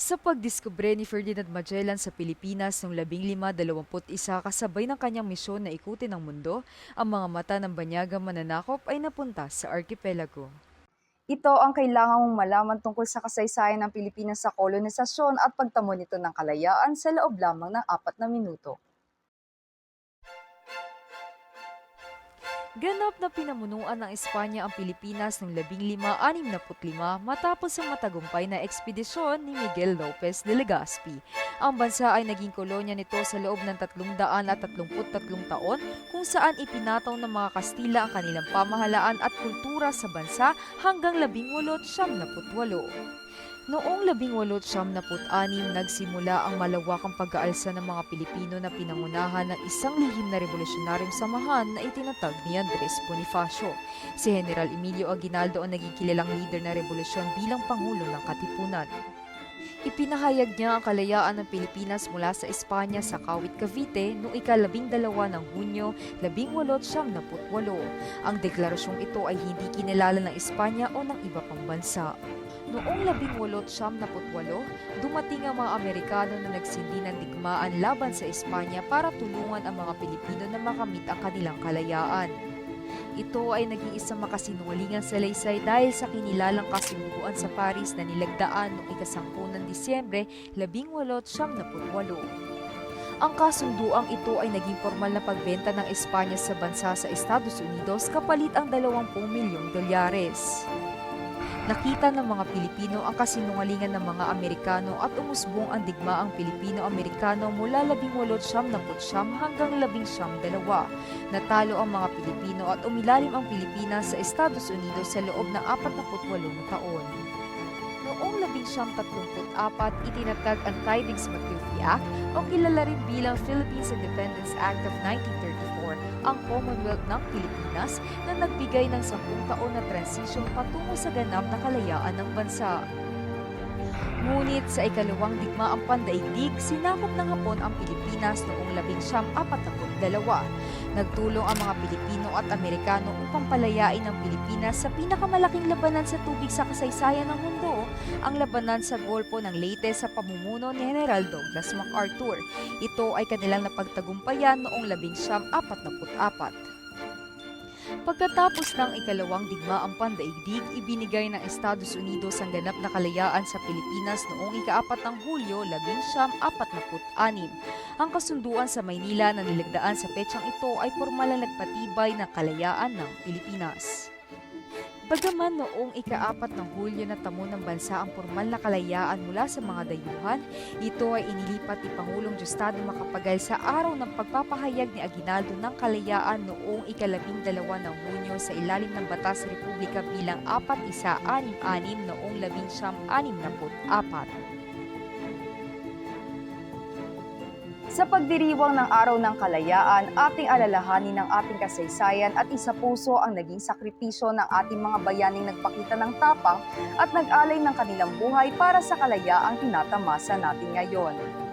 Sa pagdiskubre ni Ferdinand Magellan sa Pilipinas noong 1521 kasabay ng kanyang misyon na ikutin ang mundo, ang mga mata ng banyagang mananakop ay napunta sa arkipelago. Ito ang kailangan mong malaman tungkol sa kasaysayan ng Pilipinas sa kolonisasyon at pagtamo nito ng kalayaan sa loob lamang ng apat na minuto. Ganap na pinamunuan ng Espanya ang Pilipinas noong 1565 matapos ang matagumpay na ekspedisyon ni Miguel Lopez de Legazpi. Ang bansa ay naging kolonya nito sa loob ng 333 taon kung saan ipinataw ng mga Kastila ang kanilang pamahalaan at kultura sa bansa hanggang 1878. Noong 1876, nagsimula ang malawakang pag-aalsa ng mga Pilipino na pinangunahan ng isang lihim na revolusyonaryong samahan na itinatag ni Andres Bonifacio. Si General Emilio Aguinaldo ang naging kilalang leader ng revolusyon bilang Pangulo ng Katipunan. Ipinahayag niya ang kalayaan ng Pilipinas mula sa Espanya sa Kawit, Cavite noong ikalabing dalawa ng Hunyo 1878. Ang deklarasyong ito ay hindi kinilala ng Espanya o ng iba pang bansa. Noong 1878, dumating ang mga Amerikano na nagsindi ng digmaan laban sa Espanya para tulungan ang mga Pilipino na makamit ang kanilang kalayaan. Ito ay naging isang makasinungalingang salaysay dahil sa kinilalang kasunduan sa Paris na nilagdaan noong ikasampu ng Disyembre 1878. Ang kasunduang ito ay naging formal na pagbenta ng Espanya sa bansa sa Estados Unidos kapalit ang 20 milyong dolyares. Nakita ng mga Pilipino ang kasinungalingan ng mga Amerikano at umusbong ang digmaang Pilipino-Amerikano mula 1879 hanggang 1902. Natalo ang mga Pilipino at umilalim ang Pilipinas sa Estados Unidos sa loob ng 48 na taon. Noong 1934, itinatag ang Tydings-McDuffie Act o kilala rin bilang Philippines Independence Act of 1934, ang Commonwealth ng Pilipinas na nagbigay ng 10 taon na transisyon patungo sa ganap na kalayaan ng bansa. Ngunit sa ikalawang digmaang pandaigdig, sinakop ng Hapon ang Pilipinas noong 1942. Nagtulong ang mga Pilipino at Amerikano upang palayain ang Pilipinas sa pinakamalaking labanan sa tubig sa kasaysayan ng mundo, ang labanan sa Golpo ng Leyte sa pamumuno ni General Douglas MacArthur. Ito ay kanilang napagtagumpayan noong 1944. Pagkatapos ng ikalawang digmaang pandaigdig, ibinigay ng Estados Unidos ang ganap na kalayaan sa Pilipinas noong ikaapat ng Hulyo 1946. Ang kasunduan sa Maynila na nilagdaan sa petsang ito ay formal na nagpatibay ng kalayaan ng Pilipinas. Bagaman noong ikaapat ng Hulyo na tamo ng bansa ang formal na kalayaan mula sa mga dayuhan, ito ay inilipat ni Pangulong Diosdado Macapagal sa araw ng pagpapahayag ni Aguinaldo ng kalayaan noong ikalabing dalawa ng Hunyo sa ilalim ng Batas Republika bilang 4166 noong labing siyam anim na apat. Sa pagdiriwang ng Araw ng Kalayaan, ating alalahanin ang ating kasaysayan at isa puso ang naging sakripisyo ng ating mga bayaning nagpakita ng tapang at nag-alay ng kanilang buhay para sa kalayaang tinatamasa natin ngayon.